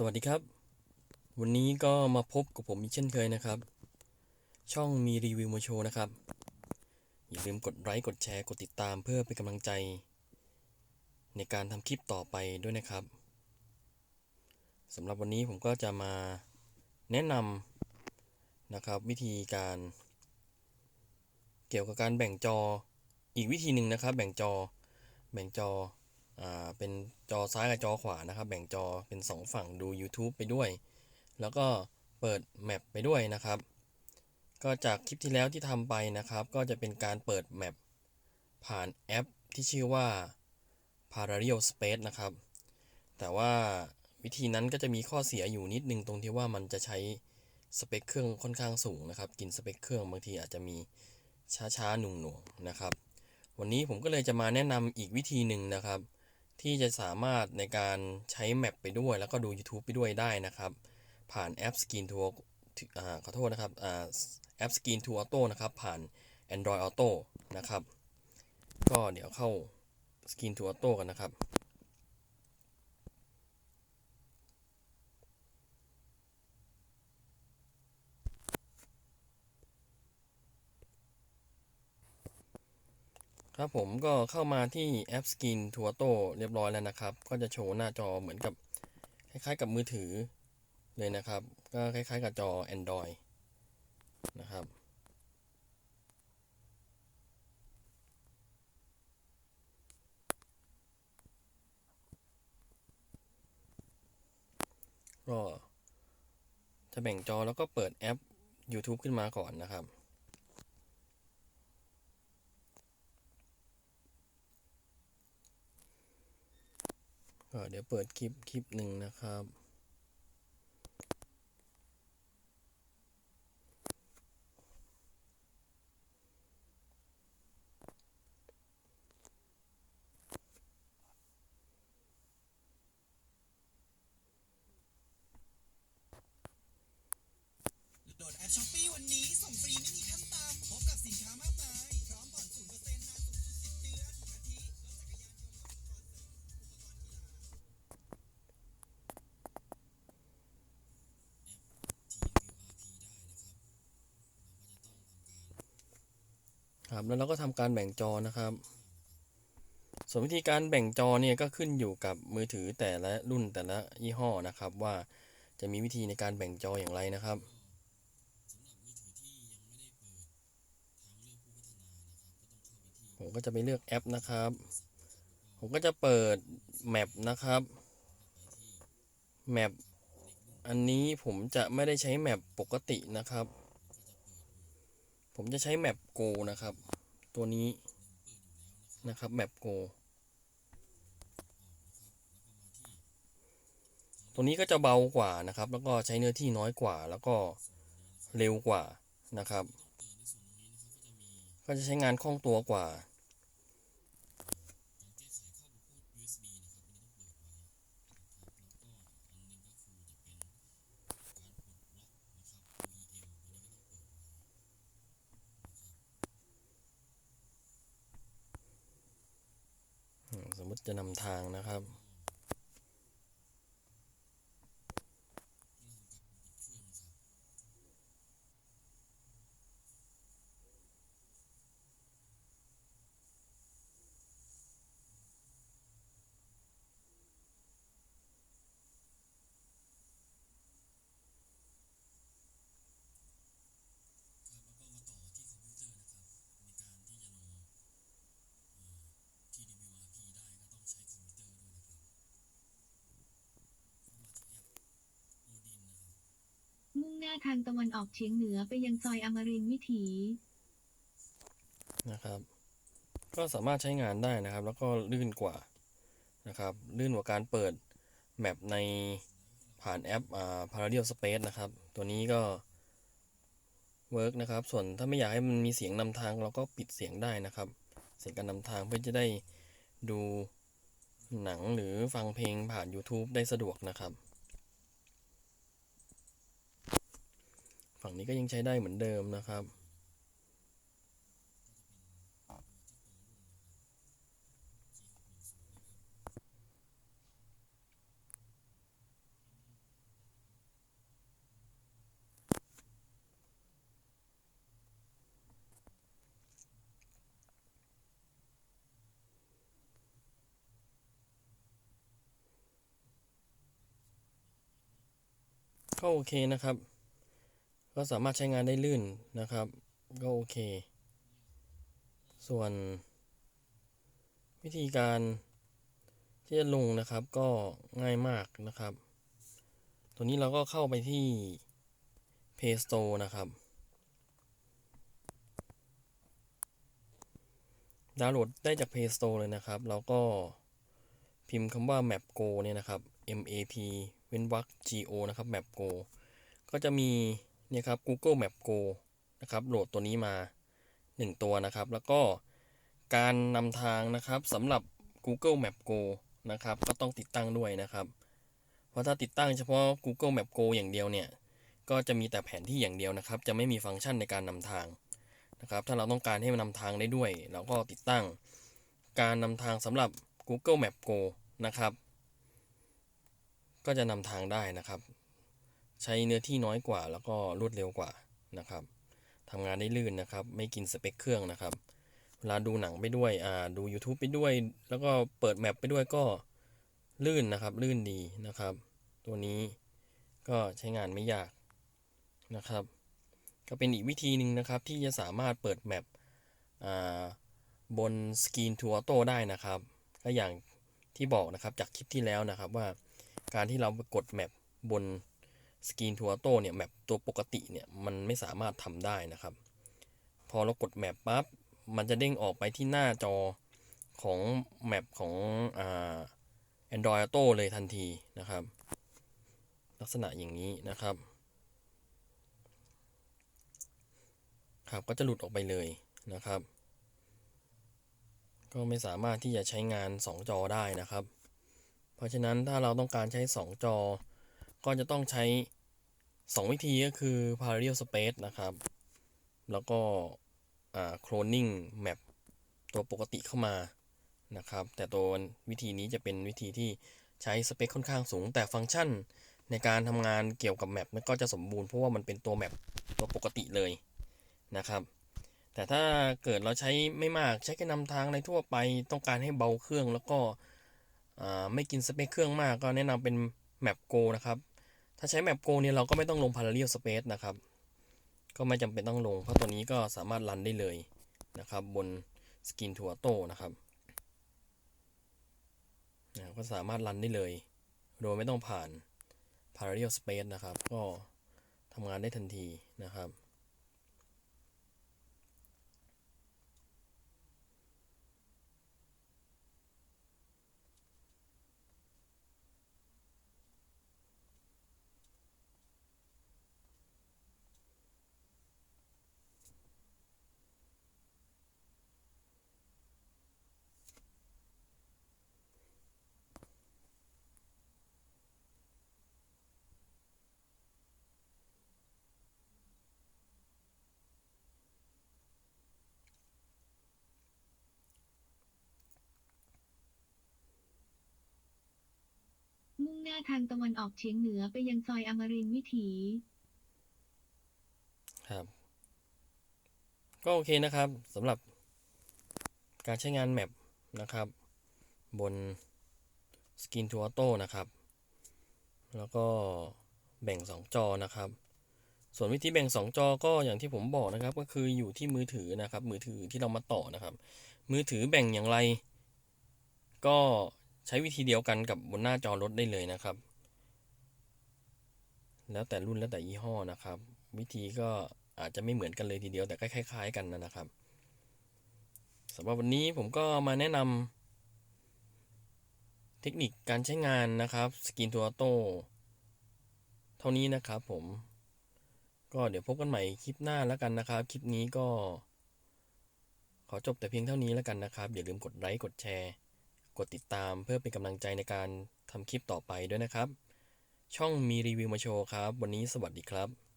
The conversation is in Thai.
สวัสดีครับ วันนี้ก็มาพบกับผมอีกเช่นเคยนะครับ ช่องมีรีวิวมาโชว์นะครับ อย่าลืมกดไลค์กดแชร์กดติดตามเพื่อเป็นกำลังใจ ในการทำคลิปต่อไปด้วยนะครับสำหรับวันนี้ผมก็จะมาแนะนำนะครับ วิธีการ เกี่ยวกับการแบ่งจออีกวิธีหนึ่งนะครับ แบ่งจอ แบ่งจอ เป็นจอซ้ายกับจอขวานะครับ แบ่งจอเป็น 2 ฝั่งดู YouTube ไปด้วย แล้วก็เปิดแมปไปด้วยนะครับ ก็จากคลิปที่แล้วที่ทำไปนะครับ ก็จะเป็นการเปิดแมปผ่านแอปที่ชื่อว่า Parallel Space นะครับ แต่ว่าวิธีนั้นก็จะมีข้อเสียอยู่นิดนึงตรงที่ว่ามันจะใช้สเปคเครื่องค่อนข้างสูงนะครับ กินสเปคเครื่องบางทีอาจจะมีช้าๆหน่วงๆนะครับ วันนี้ผมก็เลยจะมาแนะนำอีกวิธีหนึ่งนะครับ ที่จะสามารถในการใช้แมปไปด้วย แล้วก็ดู YouTube ไปด้วยได้นะครับ ผ่านแอป Skin to อ่าขอโทษนะครับอแอป Skin to Auto นะครับ ผ่าน Android Auto นะครับ ก็เดี๋ยวเข้า Skin to Auto กันนะครับ ครับผมก็เข้ามาที่แอป Skin to Auto เรียบร้อยแล้วนะครับ ก็จะโชว์หน้าจอเหมือนกับคล้ายๆกับมือถือเลยนะครับ ก็คล้ายๆกับจอ Android นะครับ ก็จะแบ่งจอแล้วก็เปิดแอป YouTube ขึ้นมาก่อนนะครับ ก็เดี๋ยวเปิดคลิปคลิปหนึ่งนะครับ ครับ แล้วเราก็ทำการแบ่งจอนะครับ ส่วนวิธีการแบ่งจอเนี่ยก็ขึ้นอยู่กับมือถือแต่ละรุ่นแต่ละยี่ห้อนะครับ ว่าจะมีวิธีในการแบ่งจออย่างไรนะครับผมก็จะไปเลือกแอปนะครับ ผมก็จะเปิดแมปนะครับแมปอันนี้ผมจะไม่ได้ใช้แมปปกตินะครับ ผมจะใช้แมปโกนะครับ ตัวนี้นะครับแมปโกตัวนี้ก็จะเบากว่านะครับ แล้วก็ใช้เนื้อที่น้อยกว่า แล้วก็เร็วกว่านะครับ ก็จะใช้งานคล่องตัวกว่า อื มสมมติจะนำทางนะครับ น้าทางตะวันออกเฉียงเหนือไปยังซอยอมรินวิถี นะครับ ก็สามารถใช้งานได้นะครับ แล้วก็ลื่นกว่านะครับ ลื่นกว่าการเปิดแมปในผ่านแอปอ่า Parallel Space นะครับ ตัวนี้ก็เวิร์กนะครับ ส่วนถ้าไม่อยากให้มันมีเสียงนำทางเราก็ปิดเสียงได้นะครับ เสียงการนำทางเพื่อจะได้ดูหนังหรือฟังเพลงผ่าน YouTube ได้สะดวกนะครับ ฝั่งนี้ก็ยังใช้ได้เหมือนเดิมนะครับ ก็โอเคนะครับ ก็สามารถใช้งานได้ลื่นนะครับ ก็โอเค ส่วน วิธีการที่จะลงนะครับก็ง่ายมากนะครับ ตัวนี้เราก็เข้าไปที่ Play Store นะครับดาวน์โหลดได้จาก Play Store เลยนะครับ แล้วก็พิมพ์คำว่า Map Go เนี่ยนะครับ M A P เว้นวรรค G O นะครับ Map Go ก็จะมี เนี่ยครับ Google Map Go นะครับโหลดตัวนี้มา 1 ตัวนะครับ แล้วก็การนำทางนะครับสำหรับ Google Map Go นะครับ ก็ต้องติดตั้งด้วยนะครับ เพราะถ้าติดตั้งเฉพาะ Google Map Go อย่างเดียวเนี่ย ก็จะมีแต่แผนที่อย่างเดียวนะครับ จะไม่มีฟังก์ชันในการนำทางนะครับ ถ้าเราต้องการให้มันนำทางได้ด้วย เราก็ติดตั้ง การนำทางสำหรับ Google Map Go นะครับ ก็จะนำทางได้นะครับ ใช้เนื้อที่น้อยกว่า แล้วก็รวดเร็วกว่านะครับทำงานได้ลื่นนะครับ ไม่กินสเปคเครื่องนะครับ เวลาดูหนังไปด้วยอ่าดู YouTube ไปด้วย แล้วก็เปิดแมปไปด้วยก็ลื่นนะครับ ลื่นดีนะครับ ตัวนี้ก็ใช้งานไม่ยากนะครับ ก็เป็นอีกวิธีหนึ่งนะครับที่จะสามารถเปิดแมปอ่าบนสกรีนทัวร์โตได้นะครับ ก็อย่างที่บอกนะครับจากคลิปที่แล้วนะครับว่าการที่เรากดแมปบน สกรีนทัวร์โต้เนี่ยแมปตัวปกติเนี่ยมันไม่สามารถทำได้นะครับ พอเรากดแมปปั๊บมันจะเด้งออกไปที่หน้าจอของแมปของอ่า Android Auto เลยทันทีนะครับ ลักษณะอย่างนี้นะครับครับก็จะหลุดออกไปเลยนะครับ ก็ไม่สามารถที่จะใช้งาน 2 จอได้นะครับ เพราะฉะนั้นถ้าเราต้องการใช้ 2 จอ ก็จะต้องใช้ 2 วิธีก็คือ parallel space นะครับ แล้วก็ cloning map ตัวปกติเข้ามานะครับ แต่ตัววิธีนี้จะเป็นวิธีที่ใช้สเปคค่อนข้างสูง แต่ฟังก์ชันในการทำงานเกี่ยวกับแมปก็จะสมบูรณ์เพราะว่ามันเป็นตัวแมปตัวปกติเลยนะครับ แต่ถ้าเกิดเราใช้ไม่มากใช้แค่นำทางในทั่วไปต้องการให้เบาเครื่องแล้วก็ไม่กินสเปคเครื่องมากก็แนะนำเป็นแมปโกนะครับ ถ้าใช้แมปโกเนี่ยเราก็ไม่ต้องลง parallel space นะครับ ก็ไม่จำเป็นต้องลง เพราะตัวนี้ก็สามารถรันได้เลยนะครับ บน Skin t o u r t o นะครับนะก็สามารถรันได้เลย โดยไม่ต้องผ่าน parallel space นะครับ ก็ทำงานได้ทันทีนะครับ มุ่งหน้าทางตะวันออกเฉียงเหนือไปยังซอยอมรินทร์วิถี ครับ ก็โอเคนะครับสำหรับการใช้งานแมปนะครับ บน Skin to Auto นะครับ แล้วก็แบ่ง 2 จอนะครับ ส่วนวิธีแบ่ง 2 จอก็อย่างที่ผมบอกนะครับ ก็คืออยู่ที่มือถือนะครับ มือถือที่เรามาต่อนะครับ มือถือแบ่งอย่างไร ก็ ใช้วิธีเดียวกันกับบนหน้าจอรถได้เลยนะครับ แล้วแต่รุ่นแล้วแต่ยี่ห้อนะครับ วิธีก็อาจจะไม่เหมือนกันเลยทีเดียวแต่ก็คล้าย ๆ กันนะครับสำหรับวันนี้ผมก็มาแนะนำเทคนิคการใช้งานนะครับสกินตัวโตเท่านี้นะครับผม ก็เดี๋ยวพบกันใหม่คลิปหน้าแล้วกันนะครับ คลิปนี้ก็ ขอจบแต่เพียงเท่านี้แล้วกันนะครับ อย่าลืมกดไลค์กดแชร์ กดติดตามเพื่อเป็นกำลังใจในการทำคลิปต่อไปด้วยนะครับ ช่องมีรีวิวมาโชว์ครับ วันนี้สวัสดีครับ